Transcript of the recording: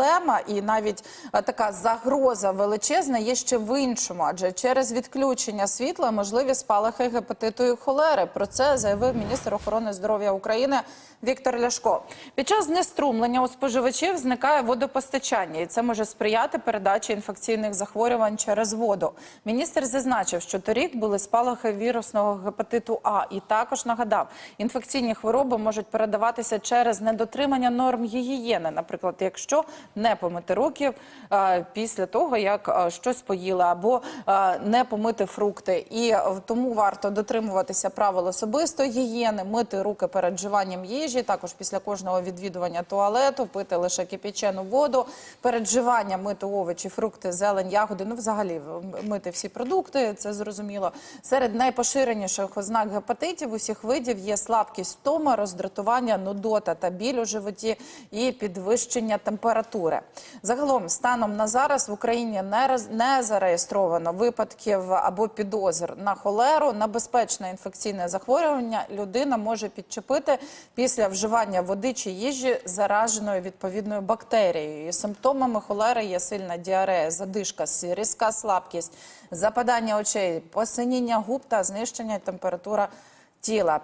проблема і навіть е, така загроза величезна є ще в іншому, адже через відключення світла можливі спалахи гепатиту і холери. Про це заявив міністр охорони здоров'я України Віктор Ляшко. Під час знеструмлення у споживачів зникає водопостачання, і це може сприяти передачі інфекційних захворювань через воду. Міністр зазначив, що торік були спалахи вірусного гепатиту А, і також нагадав, інфекційні хвороби можуть передаватися через недотримання норм гігієни, наприклад, якщо не помити руки е, після того, як щось поїли, або не помити фрукти. І тому варто дотримуватися правил особистої гігієни, мити руки перед вживанням їжі, також після кожного відвідування туалету, пити лише кипячену воду, перед вживанням мити овочі, фрукти, зелень, ягоди. Ну, взагалі мити всі продукти, це зрозуміло. Серед найпоширеніших ознак гепатитів усіх видів є слабкість втома, роздратування, нудота та біль у животі і підвищення температури. Загалом, станом на зараз в Україні не, зареєстровано випадків або підозр на холеру, на безпечне інфекційне захворювання людина може підчепити після вживання води чи їжі зараженою відповідною бактерією. Симптомами холери є сильна діарея, задишка, різка слабкість, западання очей, посиніння губ та знищення температура тіла.